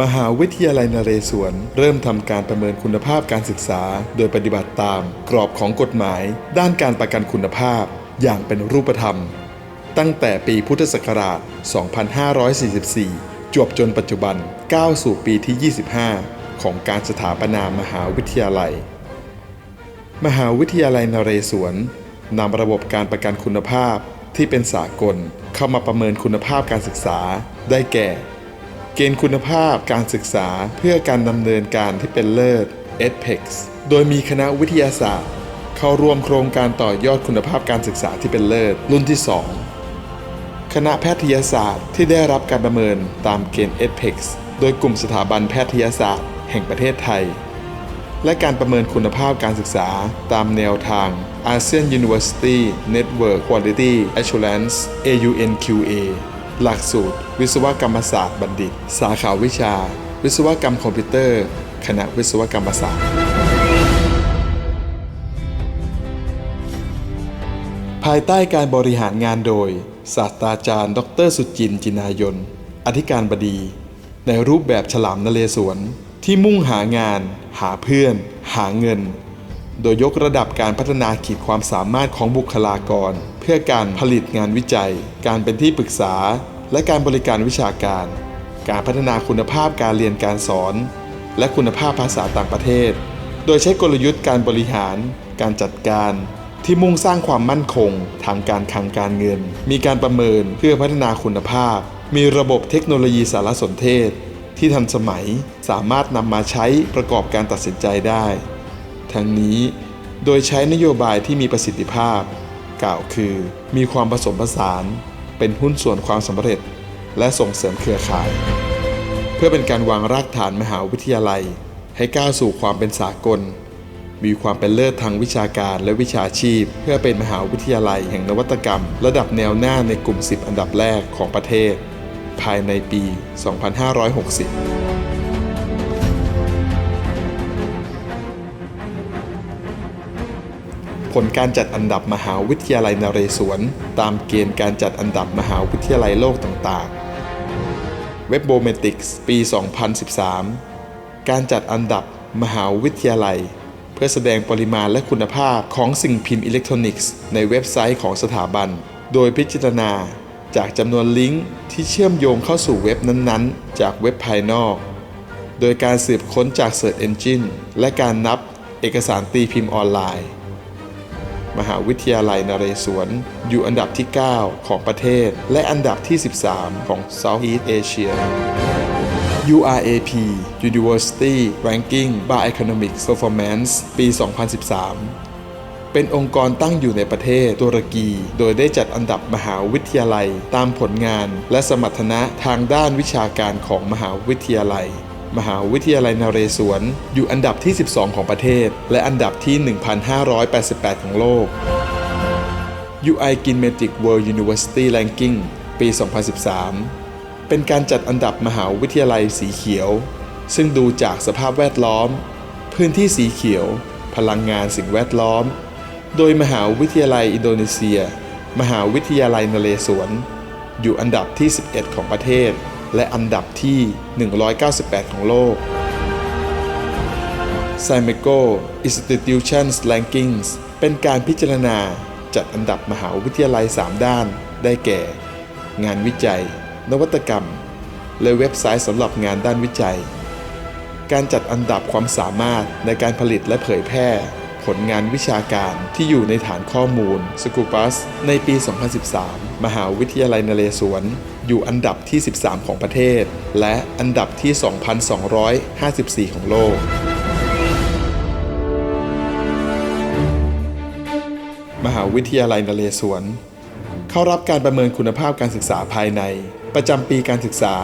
มหาวิทยาลัยนเรศวร เริ่มทำการประเมินคุณภาพการศึกษา โดยปฏิบัติตาม กรอบของกฎหมาย ด้านการประกันคุณภาพ อย่างเป็นรูปธรรม ตั้งแต่ปีพุทธศักราช 2544 จวบจนปัจจุบันก้าวสู่ปีที่ 25 ของการสถาปนามหาวิทยาลัย มหาวิทยาลัยนเรศวรนำระบบการประกันคุณภาพที่เป็นสากลเข้ามาประเมินคุณภาพการศึกษา ได้แก่ เกณฑ์คุณภาพการศึกษาเพื่อการดำเนินการที่เป็นเลิศ EdPEX โดยมีคณะวิทยาศาสตร์ เข้าร่วมโครงการต่อยอดคุณภาพการศึกษาที่เป็นเลิศ รุ่นที่ 2 คณะแพทยศาสตร์ที่ได้รับการประเมินตามเกณฑ์ EdPEX โดยกลุ่มสถาบันแพทยศาสตร์ แห่งประเทศไทย และการประเมินคุณภาพการศึกษาตามแนวทาง ASEAN University Network Quality Assurance AUNQA หลักสูตร วิศวกรรมศาสตร์บัณฑิต สาขาวิชา วิศวกรรมคอมพิวเตอร์ คณะวิศวกรรมศาสตร์ ภายใต้การบริหารงานโดย ศาสตราจารย์ ดรสุจินจินายน อธิการบดี ในรูปแบบฉลามนเลสวนที่มุ่งหางาน หาเพื่อน หาเงิน โดยยกระดับการพัฒนาขีดความสามารถของบุคลากร เพื่อการผลิตงานวิจัย การเป็นที่ปรึกษา และการบริการวิชาการ การพัฒนาคุณภาพการเรียนการสอน และคุณภาพภาษาต่างประเทศ โดยใช้กลยุทธ์การบริหาร การจัดการที่มุ่งสร้างความมั่นคง ทางการคลังการเงิน มีการประเมินเพื่อพัฒนาคุณภาพ มีระบบเทคโนโลยีสารสนเทศ ที่ทันสมัยสามารถนำมาใช้ประกอบการตัดสินใจได้ ทั้งนี้โดยใช้นโยบายที่มีประสิทธิภาพ กล่าวคือ มีความผสมผสาน เป็นหุ้นส่วนความสำเร็จ และส่งเสริมเครือข่าย เพื่อเป็นการวางรากฐานมหาวิทยาลัย ให้ก้าวสู่ความเป็นสากล มีความเป็นเลิศทางวิชาการและวิชาชีพ เพื่อเป็นมหาวิทยาลัยแห่งนวัตกรรม ระดับแนวหน้าในกลุ่ม 10 อันดับแรกของประเทศ ภายในปี 2560 ผลการจัดอันดับมหาวิทยาลัยนเรศวร ตามเกณฑ์การจัดอันดับมหาวิทยาลัยโลกต่างๆ เว็บโบเมติกส์ปี 2013 การจัดอันดับมหาวิทยาลัย เพื่อแสดงปริมาณและคุณภาพของสิ่งพิมพ์อิเล็กทรอนิกส์ในเว็บไซต์ของสถาบัน โดยพิจารณาจากจำนวนลิงก์ที่เชื่อมโยงเข้าสู่เว็บนั้นๆ จากเว็บภายนอก โดยการสืบค้นจาก Search Engine และการนับเอกสารตีพิมพ์ออนไลน์ มหาวิทยาลัยนเรศวร อยู่อันดับที่ 9 ของประเทศ และอันดับที่ 13 ของ Southeast Asia URAP University Ranking by Economic Performance ปี 2013เป็นองค์กรตั้งอยู่ในประเทศตุรกี โดยได้จัดอันดับมหาวิทยาลัย ตามผลงานและสมรรถนะทางด้านวิชาการของมหาวิทยาลัย มหาวิทยาลัยนเรศวร อยู่อันดับที่ 12 ของประเทศ และอันดับที่ 1,588 ของโลก UI Kinematic World University Ranking ปี 2013 เป็นการจัดอันดับมหาวิทยาลัยสีเขียว ซึ่งดูจากสภาพแวดล้อม พื้นที่สีเขียว พลังงานสิ่งแวดล้อม โดยมหาวิทยาลัยอินโดนีเซีย มหาวิทยาลัยนเรศวร อยู่อันดับที่ 11 ของประเทศ และอันดับที่ 198 ของโลก s i m e c o Institutions Rankings เป็นการพิจารณาจัดอันดับมหาวิทยาลัย 3 ด้าน ได้แก่ งานวิจัย นวัตกรรม และเว็บไซต์สำหรับงานด้านวิจัย การจัดอันดับความสามารถในการผลิตและเผยแพร่ ลงานวิชาการที่อยู่ในฐานข้อมูล s c o o p u s ในปี 2013 มหาวิทยาลัยนเรศวร อยู่อันดับที่ 13 ของประเทศ และอันดับที่ 2,254 ของโลกมหาวิทยาลัยนเรศวร เข้ารับการประเมินคุณภาพการศึกษาภายใน ประจำปีการศึกษา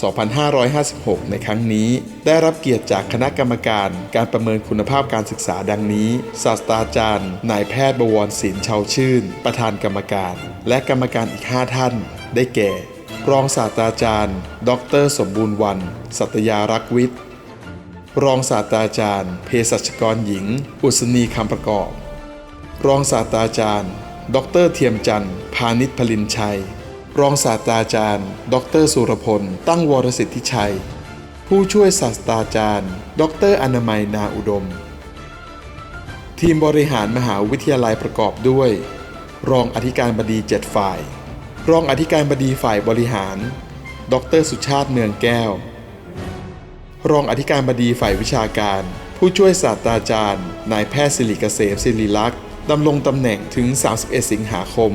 2556 ในครั้งนี้ ได้รับเกียรติจากคณะกรรมการการประเมินคุณภาพการศึกษาดังนี้ ศาสตราจารย์ นายแพทย์บวรศิลป์เชาชื่น ประธานกรรมการ และกรรมการอีก 5 ท่าน ได้แก่ รองศาสตราจารย์ ดร สมบูรณ์วัน สัตยารักวิทย์ รองศาสตราจารย์ เภสัชกรหญิง อุศนีคำประกอบ รองศาสตราจารย์ ดร เทียมจันทร์ พานิชพลินชัย รองศาสตราจารย์ ดร สุรพล ตั้งวรสิทธิชัย ผู้ช่วยศาสตราจารย์ ดรอนามัยนาอุดม ทีมบริหารมหาวิทยาลัยประกอบด้วย รองอธิการบดี 7 ฝ่าย รองอธิการบดีฝ่ายบริหาร ดร สุชาติเมืองแก้ว รองอธิการบดีฝ่ายวิชาการ ผู้ช่วยศาสตราจารย์ นายแพทย์สิริเกษมศิริลักษ์ดำรงตำแหน่งถึง 31 สิงหาคม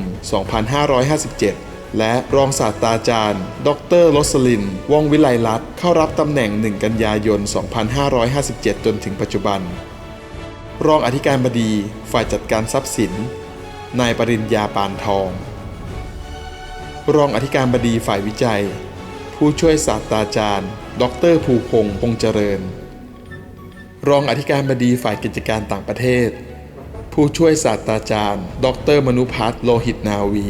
2557 และรองศาสตราจารย์ ดรโรสลิน ว่องวิไลลัตน์เข้ารับตำแหน่ง 1 กันยายน 2557 จนถึงปัจจุบัน รองอธิการบดีฝ่ายจัดการทรัพย์สิน นายปริญญาปานทอง รองอธิการบดีฝ่ายวิจัย ผู้ช่วยศาสตราจารย์ ดรภูพงษ์พงษ์เจริญ รองอธิการบดีฝ่ายกิจการต่างประเทศ ผู้ช่วยศาสตราจารย์ ดรมนุพัฒน์โลหิตนาวี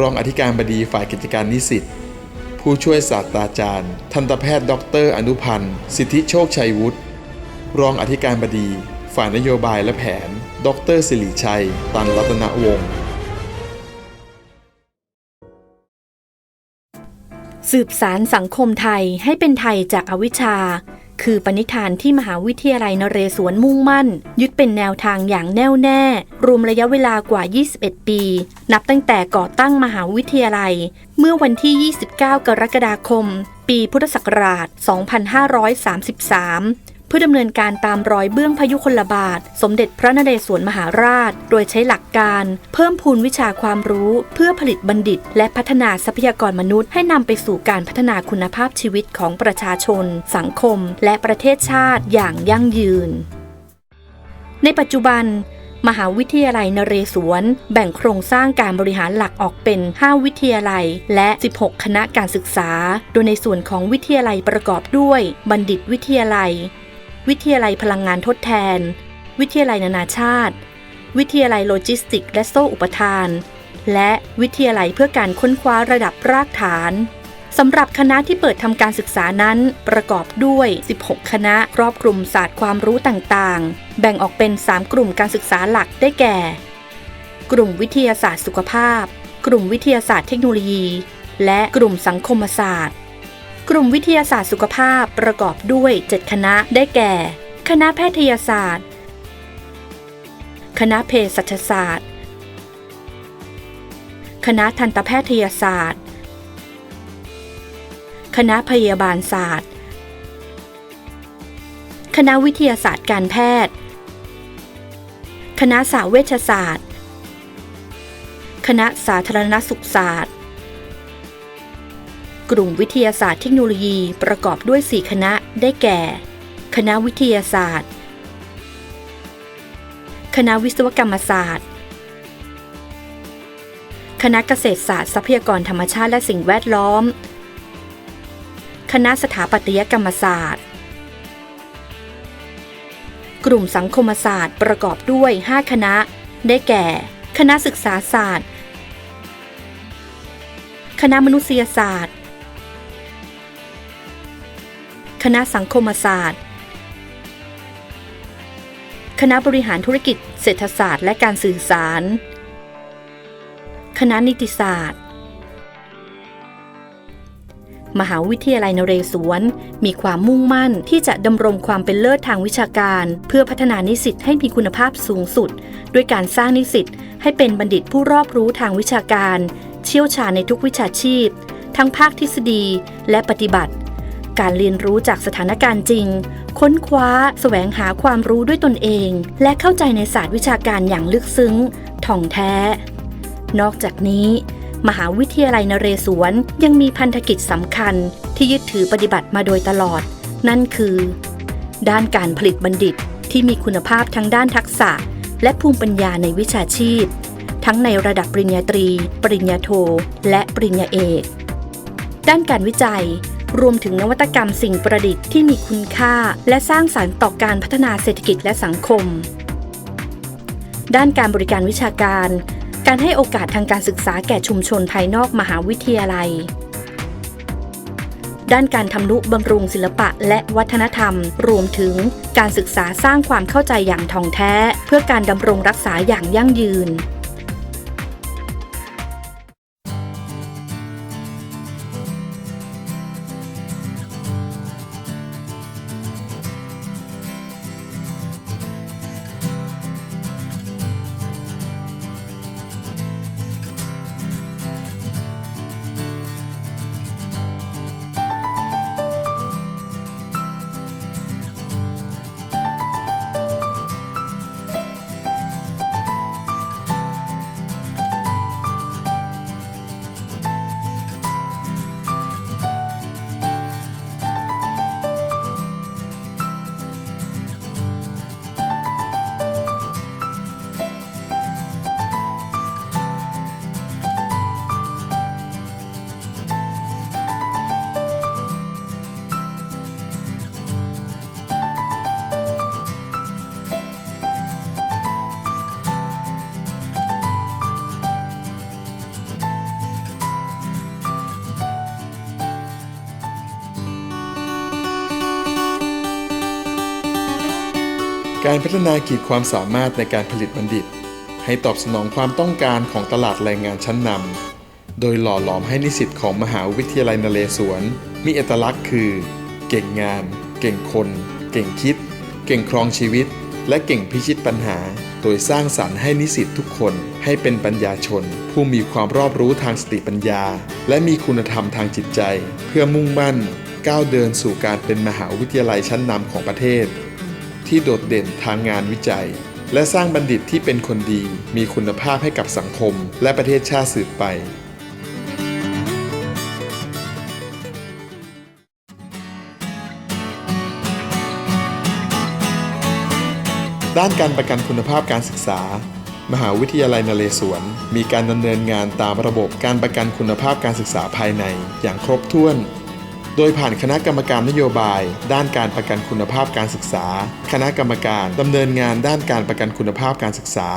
รองอธิการบดีฝ่ายกิจการนิสิต ผู้ช่วยศาสตราจารย์ ทันตแพทย์ ดร อนุพันธ์ สิทธิโชคชัยวุฒิ รองอธิการบดี ฝ่ายนโยบายและแผน ดร สิริชัย ตันรัตนวงศ์สืบสารสังคมไทยให้เป็นไทยจากอวิชชา คือปณิธานที่มหาวิทยาลัยนเรศวรมุ่งมั่น ยึดเป็นแนวทางอย่างแน่วแน่ รวมระยะเวลากว่า 21 ปี นับตั้งแต่ก่อตั้งมหาวิทยาลัย เมื่อวันที่ 29 กรกฎาคม ปีพุทธศักราช 2533 เพื่อดำเนินการตามรอยเบื้องพยุคลบาท สมเด็จพระนเรศวรมหาราช โดยใช้หลักการเพิ่มพูนวิชาความรู้เพื่อผลิตบัณฑิต และพัฒนาทรัพยากรมนุษย์ ให้นำไปสู่การพัฒนาคุณภาพชีวิตของประชาชน สังคม และประเทศชาติอย่างยั่งยืน ในปัจจุบันมหาวิทยาลัยนเรศวร แบ่งโครงสร้างการบริหารหลักออกเป็น 5 วิทยาลัย และ 16 คณะการศึกษา โดยในส่วนของวิทยาลัยประกอบด้วย บัณฑิตวิทยาลัย วิทยาลัยพลังงานทดแทน วิทยาลัยนานาชาติ วิทยาลัยโลจิสติก และโซ่อุปทาน และวิทยาลัยเพื่อการค้นคว้าระดับรากฐานสำหรับคณะที่เปิดทำการศึกษานั้นประกอบด้วย 16 คณะครอบคลุมศาสตร์ความรู้ต่างๆ แบ่งออกเป็น 3 กลุ่มการศึกษาหลักได้แก่ กลุ่มวิทยาศาสตร์สุขภาพ กลุ่มวิทยาศาสตร์เทคโนโลยี และกลุ่มสังคมศาสตร์ กลุ่มวิทยาศาสตร์สุขภาพประกอบด้วย 7 คณะได้แก่ คณะแพทยศาสตร์ คณะเภสัชศาสตร์ คณะทันตแพทยศาสตร์ คณะพยาบาลศาสตร์ คณะวิทยาศาสตร์การแพทย์ คณะสาเวชศาสตร์ คณะสาธารณสุขศาสตร์ กลุ่มวิทยาศาสตร์เทคโนโลยีประกอบด้วย 4 คณะได้แก่ คณะวิทยาศาสตร์ คณะวิศวกรรมศาสตร์ คณะเกษตรศาสตร์ทรัพยากรธรรมชาติและสิ่งแวดล้อม คณะสถาปัตยกรรมศาสตร์ กลุ่มสังคมศาสตร์ประกอบด้วย 5 คณะ ได้แก่ คณะศึกษาศาสตร์ คณะมนุษยศาสตร์ คณะสังคมศาสตร์ คณะบริหารธุรกิจ เศรษฐศาสตร์ และการสื่อสาร คณะนิติศาสตร์ มหาวิทยาลัยนเรศวร มีความมุ่งมั่นที่จะดำรงความเป็นเลิศทางวิชาการ เพื่อพัฒนานิสิตให้มีคุณภาพสูงสุด ด้วยการสร้างนิสิตให้เป็นบัณฑิตผู้รอบรู้ทางวิชาการ เชี่ยวชาญในทุกวิชาชีพ ทั้งภาคทฤษฎีและปฏิบัติ การเรียนรู้จากสถานการณ์จริง ค้นคว้าแสวงหาความรู้ด้วยตนเอง และเข้าใจในศาสตร์วิชาการอย่างลึกซึ้ง ถ่องแท้ นอกจากนี้ มหาวิทยาลัยนเรศวรยังมีพันธกิจสำคัญที่ยึดถือปฏิบัติมาโดยตลอด นั่นคือ ด้านการผลิตบัณฑิตที่มีคุณภาพทั้งด้านทักษะ และภูมิปัญญาในวิชาชีพ ทั้งในระดับปริญญาตรี ปริญญาโท และปริญญาเอก ด้านการวิจัย รวมถึงนวัตกรรมสิ่งประดิษฐ์ที่มีคุณค่า และสร้างสารรค์ต่อการพัฒนาเศรษฐกิจและสังคม ด้านการบริการวิชาการ การให้โอกาสทางการศึกษาแก่ชุมชนภายนอกมหาวิทยาลัย ด้านการทำนุบำรุงศิลปะและวัฒนธรรม รวมถึงการศึกษาสร้างความเข้าใจอย่างท่องแท้ เพื่อการดำรงรักษาอย่างยั่งยืน การพัฒนาขีดความสามารถในการผลิตบัณฑิต ให้ตอบสนองความต้องการของตลาดแรงงานชั้นนำ โดยหล่อหลอมให้นิสิตของมหาวิทยาลัยนเรศวร มีเอกลักษณ์คือ เก่งงาน เก่งคน เก่งคิด เก่งครองชีวิต และเก่งพิชิตปัญหา โดยสร้างสรรค์ให้นิสิตทุกคนให้เป็นปัญญาชน ผู้มีความรอบรู้ทางสติปัญญา และมีคุณธรรมทางจิตใจ เพื่อมุ่งมั่น ก้าวเดินสู่การเป็นมหาวิทยาลัยชั้นนำของประเทศ ที่โดดเด่นทางงานวิจัย และสร้างบัณฑิตที่เป็นคนดี มีคุณภาพให้กับสังคม และประเทศชาติสืบไปด้านการประกันคุณภาพการศึกษา มหาวิทยาลัยนเรศวร มีการดำเนินงานตามระบบการประกันคุณภาพการศึกษาภายใน อย่างครบถ้วน โดยผ่านคณะกรรมการนโยบาย ด้านการประกันคุณภาพการศึกษา คณะกรรมการดำเนินงานด้านการประกันคุณภาพการศึกษา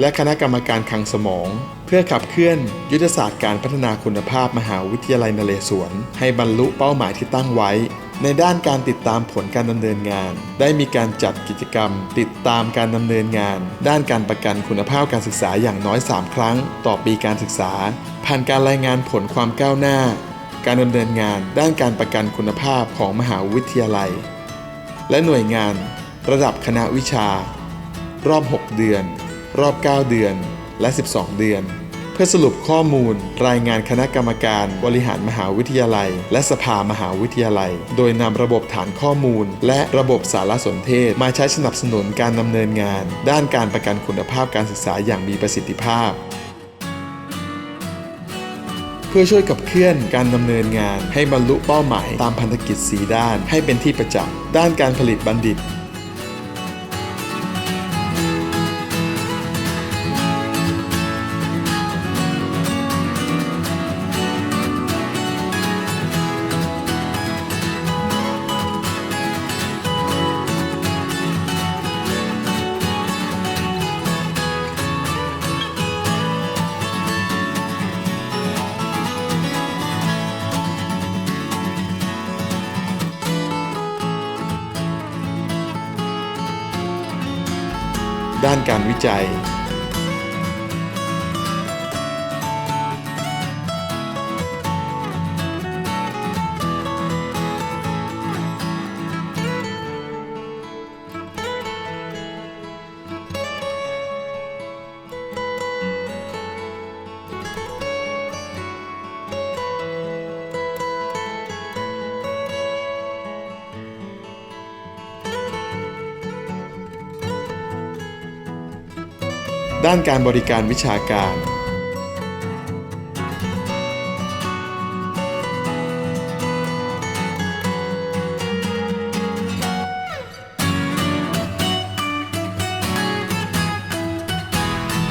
และคณะกรรมการคลังสมอง เพื่อขับเคลื่อนยุทธศาสตร์การพัฒนาคุณภาพมหาวิทยาลัยนเรศวร ให้บรรลุเป้าหมายที่ตั้งไว้ ในด้านการติดตามผลการดำเนินงาน ได้มีการจัดกิจกรรม ติดตามการดำเนินงาน ด้านการประกันคุณภาพการศึกษาอย่างน้อย 3 ครั้ง ต่อปีการศึกษา ผ่านการรายงานผลความก้าวหน้า การดำเนินงานด้านการประกันคุณภาพของมหาวิทยาลัย และหน่วยงานระดับคณะวิชา รอบ 6 เดือน รอบ 9 เดือน และ 12 เดือน เพื่อสรุปข้อมูลรายงานคณะกรรมการบริหารมหาวิทยาลัย และสภามหาวิทยาลัย โดยนำระบบฐานข้อมูล และระบบสารสนเทศ มาใช้สนับสนุนการดำเนินงาน ด้านการประกันคุณภาพการศึกษาอย่างมีประสิทธิภาพ พื่อช่วยกับเคลื่อนการดำเนินงาน ให้บรรลุเป้าหมายตามพันธกิจสีด้านให้เป็นที่ประจักษ์ด้านการผลิตบัณฑิต ด้านการวิจัยานการบริการวิชาการ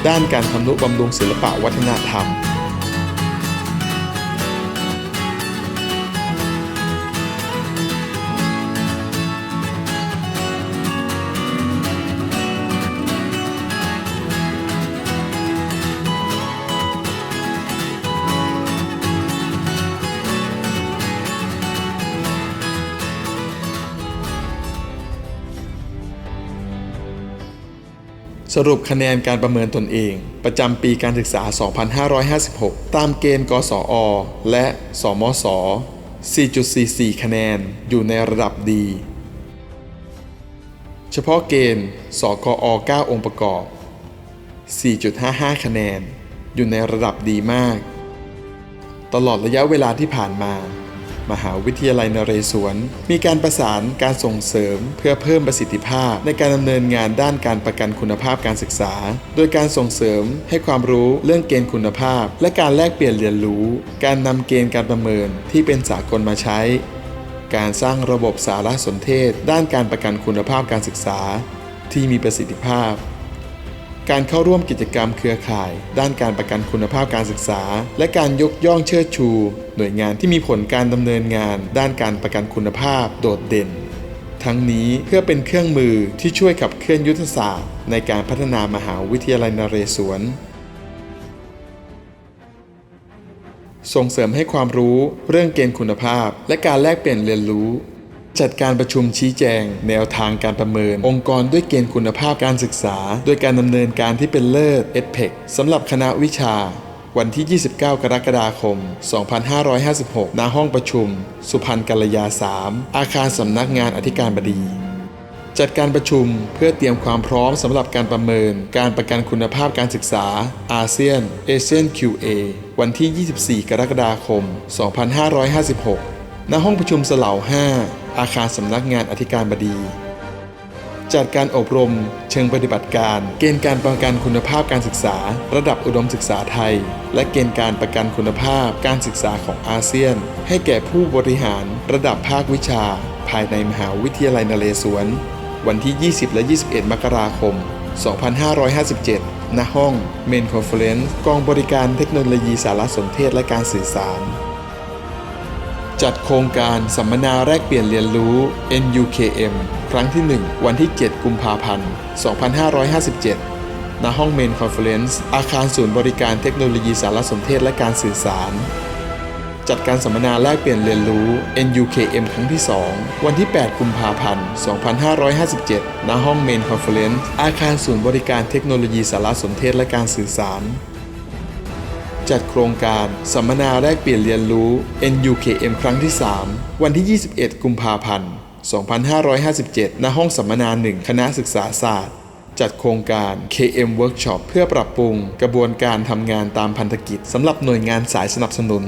ด้านการทำนุบำรุงศิลปะวัฒนธรรม สรุปคะแนนการประเมินตนเอง ประจำปีการศึกษา 2556 ตามเกณฑ์กศอและ สมศ4.44 คะแนน อยู่ในระดับดี เฉพาะเกณฑ์ สกอ 9 องค์ประกอบ 4.55 คะแนน อยู่ในระดับดีมาก ตลอดระยะเวลาที่ผ่านมา มหาวิทยาลัยนเรศวร มีการประสานการส่งเสริม เพื่อเพิ่มประสิทธิภาพ ในการดำเนินงานด้านการประกันคุณภาพการศึกษา โดยการส่งเสริมให้ความรู้เรื่องเกณฑ์คุณภาพ และการแลกเปลี่ยนเรียนรู้ การนำเกณฑ์การประเมินที่เป็นสากลมาใช้ การสร้างระบบสารสนเทศ ด้านการประกันคุณภาพการศึกษา ที่มีประสิทธิภาพ การเข้าร่วมกิจกรรมเครือข่าย ด้านการประกันคุณภาพการศึกษา และการยกย่องเชิดชู หน่วยงานที่มีผลการดำเนินงาน ด้านการประกันคุณภาพโดดเด่น ทั้งนี้เพื่อเป็นเครื่องมือที่ช่วยขับเคลื่อนยุทธศาสตร์ ในการพัฒนามหาวิทยาลัยนเรศวรส่งเสริมให้ความรู้เรื่องเกณฑ์คุณภาพ และการแลกเปลี่ยนเรียนรู้ จัดการประชุมชี้แจง แนวทางการประเมิน องค์กรด้วยเกณฑ์คุณภาพการศึกษา โดยการดำเนินการที่เป็นเลิศ EdPEC สำหรับคณะวิชา วันที่ 29 กรกฎาคม 2556 ณ ห้องประชุม สุพรรณกัลยา 3 อาคารสำนักงานอธิการบดี จัดการประชุมเพื่อเตรียมความพร้อมสำหรับการประเมิน การประกันคุณภาพการศึกษา อาเซียนเอเชียน QA วันที่ 24 กรกฎาคม 2556 ณ ห้องประชุมสลา5 อาคารสำนักงานอธิการบดี จัดการอบรม เชิงปฏิบัติการ เกณฑ์การประกันคุณภาพการศึกษา ระดับอุดมศึกษาไทย และเกณฑ์การประกันคุณภาพการศึกษาของอาเซียน ให้แก่ผู้บริหารระดับภาควิชา ภายในมหาวิทยาลัยนเรศวร วันที่ 20 และ 21 มกราคม 2557 ณ ห้อง Main Conference กองบริการเทคโนโลยีสารสนเทศและการสื่อสาร จัดโครงการสัมมนาแลกเปลี่ยนเรียนรู้ NUKM ครั้งที่ 1 วันที่ 7 กุมภาพันธ์ 2557 ณ ห้องเมนคอนเฟอเรนซ์อาคารศูนย์บริการเทคโนโลยีสารสนเทศและการสื่อสาร จัดการสัมมนาแลกเปลี่ยนเรียนรู้ NUKM ครั้งที่ 2 วันที่ 8 กุมภาพันธ์ 2557 ณ ห้องเมนคอนเฟอเรนซ์อาคารศูนย์บริการเทคโนโลยีสารสนเทศและการสื่อสาร จัดโครงการสัมมนาแลกเปลี่ยนเรียนรู้ NUKM ครั้งที่ 3 วันที่ 21 กุมภาพันธ์ 2557 ณ ห้องสัมมนา1คณะศึกษาศาสตร์ จัดโครงการ KM Workshop เพื่อปรับปรุงกระบวนการทำงานตามพันธกิจสำหรับหน่วยงานสายสนับสนุน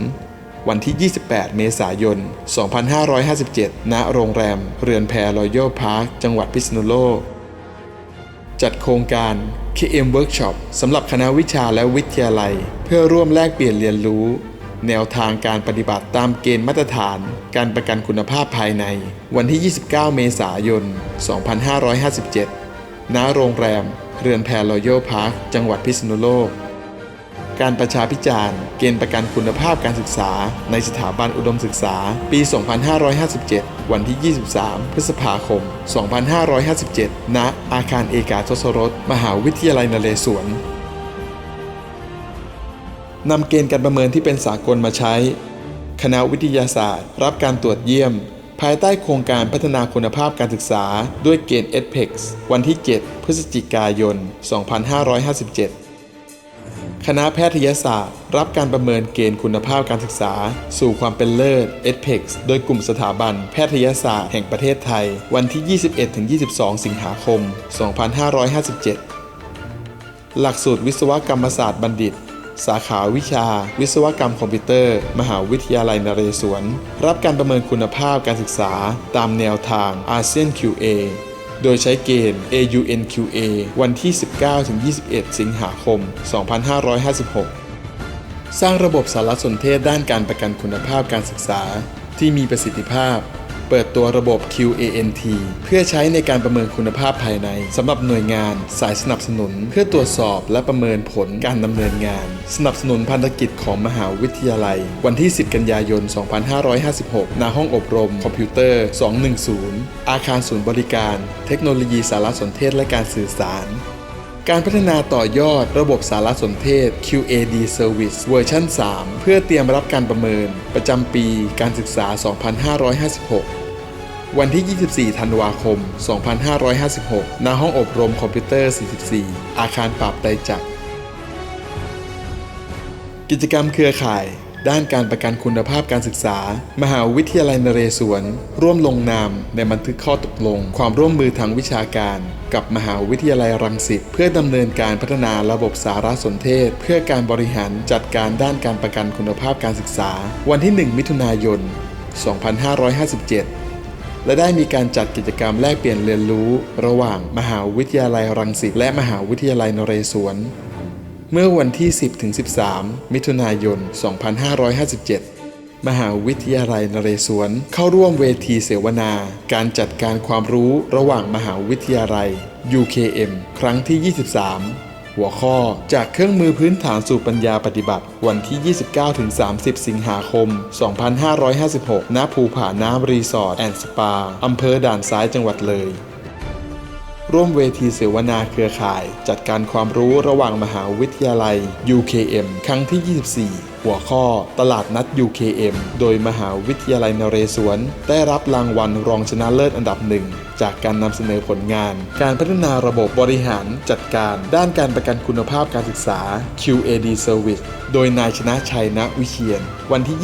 วันที่ 28 เมษายน 2557 ณ โรงแรม เรือนแพรอยัลพาร์ค จังหวัดพิษณุโลก จัดโครงการ KM Workshop สำหรับคณะวิชาและวิทยาลัย เพื่อร่วมแลกเปลี่ยนเรียนรู้ แนวทางการปฏิบัติตามเกณฑ์มาตรฐาน การประกันคุณภาพภายใน วันที่ 29 เมษายน 2557 ณ โรงแรม เรือนแพรอยัลพาร์ค จังหวัดพิษณุโลก การประชาพิจารณ์ เกณฑ์ประกันคุณภาพการศึกษา ในสถาบันอุดมศึกษา ปี 2557 วันที่ 23 พฤษภาคม 2557 ณ อาคารเอกาทศรส มหาวิทยาลัยนเรศวรนำเกณฑ์การประเมินที่เป็นสากลมาใช้ คณะวิทยาศาสตร์ รับการตรวจเยี่ยม ภายใต้โครงการพัฒนาคุณภาพการศึกษา ด้วยเกณฑ์ EdPEX วันที่ 7 พฤศจิกายน 2557 คณะแพทยศาสตร์ รับการประเมินเกณฑ์คุณภาพการศึกษา สู่ความเป็นเลิศ EdPEX โดยกลุ่มสถาบันแพทยศาสตร์แห่งประเทศไทย วันที่ 21-22 สิงหาคม 2557 หลักสูตรวิศวกรรมศาสตร์บัณฑิต สาขาวิชา วิศวกรรมคอมพิวเตอร์ มหาวิทยาลัยนเรศวร รับการประเมินคุณภาพการศึกษา ตามแนวทางอาเซียน QA โดยใช้เกณฑ์ AUNQA วันที่ 19-21 สิงหาคม 2556 สร้างระบบสารสนเทศด้านการประกันคุณภาพการศึกษาที่มีประสิทธิภาพ เปิดตัวระบบ QANT เพื่อใช้ในการประเมินคุณภาพภายในสำหรับหน่วยงานสายสนับสนุน เพื่อตรวจสอบและประเมินผลการดำเนินงาน สนับสนุนพันธกิจของมหาวิทยาลัย วันที่ 10 กันยายน 2556 ณ ห้องอบรม คอมพิวเตอร์ 210 อาคารศูนย์บริการ เทคโนโลยีสารสนเทศและการสื่อสาร การพัฒนาต่อยอดระบบสารสนเทศ QAD Service เวอร์ชัน3 เพื่อเตรียมรับการประเมินประจำปีการศึกษา 2556 วันที่ 24 ธันวาคม 2556 ณ ห้องอบรมคอมพิวเตอร์ 44 อาคารปราบไตจักร กิจกรรมเครือข่าย ด้านการประกันคุณภาพการศึกษา มหาวิทยาลัยนเรศวร ร่วมลงนามในบันทึกข้อตกลง ความร่วมมือทางวิชาการ กับมหาวิทยาลัยรังสิตเพื่อดำเนินการพัฒนาระบบสารสนเทศ เพื่อการบริหารจัดการด้านการประกันคุณภาพการศึกษา วันที่ 1 มิถุนายน 2557และได้มีการจัดกิจกรรมแลกเปลี่ยนเรียนรู้ ระหว่างมหาวิทยาลัยรังสิตและมหาวิทยาลัยนเรศวร เมื่อวันที่ 10-13 มิถุนายน 2557 มหาวิทยาลัยนเรศวร เข้าร่วมเวทีเสวนา การจัดการความรู้ระหว่างมหาวิทยาลัย UKM ครั้งที่ 23 หัวข้อจากเครื่องมือพื้นฐานสู่ปัญญาปฏิบัติ วันที่ 29-30 สิงหาคม 2556 ณ ภูผาน้ำรีสอร์ทแอนด์สปา อำเภอด่านซ้ายจังหวัดเลย ร่วมเวทีเสวนาเครือข่าย จัดการความรู้ระหว่างมหาวิทยาลัย UKM ครั้งที่ 24 หัวข้อ ตลาดนัด UKM โดยมหาวิทยาลัยนเรศวร ได้รับรางวัลรองชนะเลิศอันดับหนึ่ง จากการนำเสนอผลงาน การพัฒนาระบบบริหารจัดการ ด้านการประกันคุณภาพการศึกษา QAD Service โดยนายชนะชัยณวิเชียน วันที่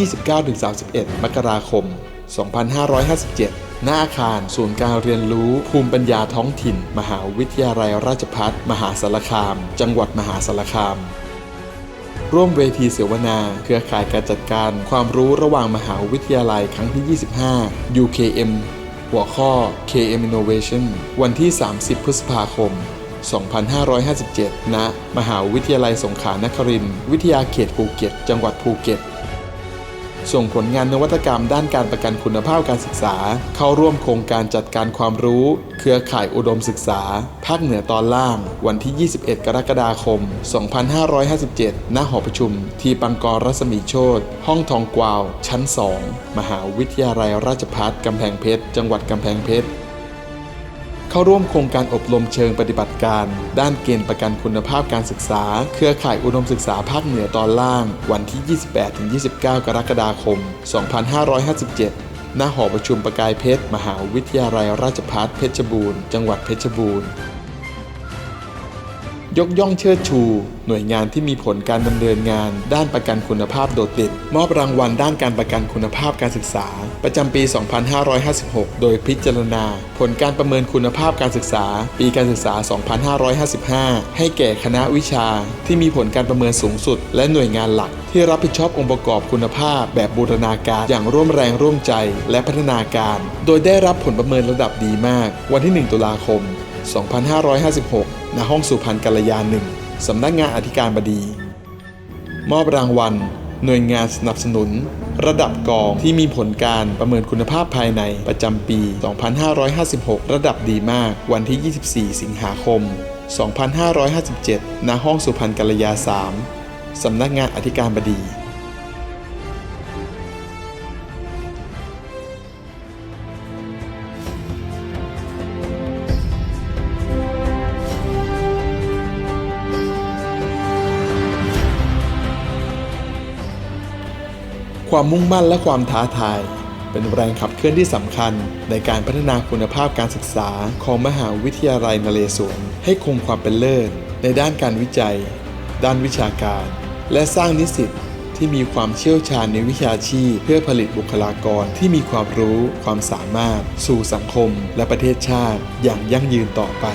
29-31 มกราคม 2557 หน้าอาคารศูนย์การเรียนรู้ภูมิปัญญาท้องถิ่น มหาวิทยาลัยราชภัฏมหาสารคาม จังหวัดมหาสารคาม ร่วมเวทีเสวนา เครือข่ายการจัดการความรู้ระหว่างมหาวิทยาลัยครั้งที่ 25 UKM หัวข้อ KM Innovation วันที่ 30 พฤษภาคม 2557 ณ มหาวิทยาลัยสงขลานครินทร์วิทยาเขตภูเก็ต จังหวัดภูเก็ต ส่งผลงานนวัตกรรมด้านการประกันคุณภาพการศึกษา เข้าร่วมโครงการจัดการความรู้ เครือข่ายอุดมศึกษา ภาคเหนือตอนล่าง วันที่ 21 กรกฎาคม 2557 ณ หอประชุม ทีปังกรรัศมีโชตห้องทองกวาว ชั้น 2 มหาวิทยาลัยราชภัฏกำแพงเพชร จังหวัดกำแพงเพชร เข้าร่วมโครงการอบรมเชิงปฏิบัติการ ด้านเกณฑ์ประกันคุณภาพการศึกษา เครือข่ายอุดมศึกษาภาคเหนือตอนล่าง วันที่ 28-29 กรกฎาคม 2557ณหอประชุมประกายเพชร มหาวิทยาลัยราชภัฏเพชรบูรณ์ จังหวัดเพชรบูรณ์ ยกย่องเชิดชู หน่วยงานที่มีผลการดำเนินงาน ด้านประกันคุณภาพโดดเด่นมอบรางวัลด้านการประกันคุณภาพการศึกษา ประจำปี 2556 โดยพิจารณา ผลการประเมินคุณภาพการศึกษา ปีการศึกษา 2555 ให้แก่คณะวิชา ที่มีผลการประเมินสูงสุด และหน่วยงานหลัก ที่รับผิดชอบองค์ประกอบคุณภาพ แบบบูรณาการอย่างร่วมแรงร่วมใจและพัฒนาการ โดยได้รับผลประเมินระดับดีมาก วันที่ 1 ตุลาคม 2556 ณ ห้องสุพรรณกัลยาหนึ่งสำนักงานอธิการบดี มอบรางวัล หน่วยงานสนับสนุน ระดับกองที่มีผลการประเมินคุณภาพภายในประจำปี 2556 ระดับดีมากวันที่ 24 สิงหาคม 2557 ณ ห้องสุพรรณกัลยา 3 สำนักงานอธิการบดี ความมุ่งมั่นและความท้าทาย เป็นแรงขับเคลื่อนที่สำคัญ ในการพัฒนาคุณภาพการศึกษาของมหาวิทยาลัยนเรศวรให้คงความเป็นเลิศในด้านการวิจัย ด้านวิชาการ และสร้างนิสิตที่มีความเชี่ยวชาญในวิชาชีพ เพื่อผลิตบุคลากรที่มีความรู้ ความสามารถ สู่สังคม และประเทศชาติอย่างยั่งยืนต่อไป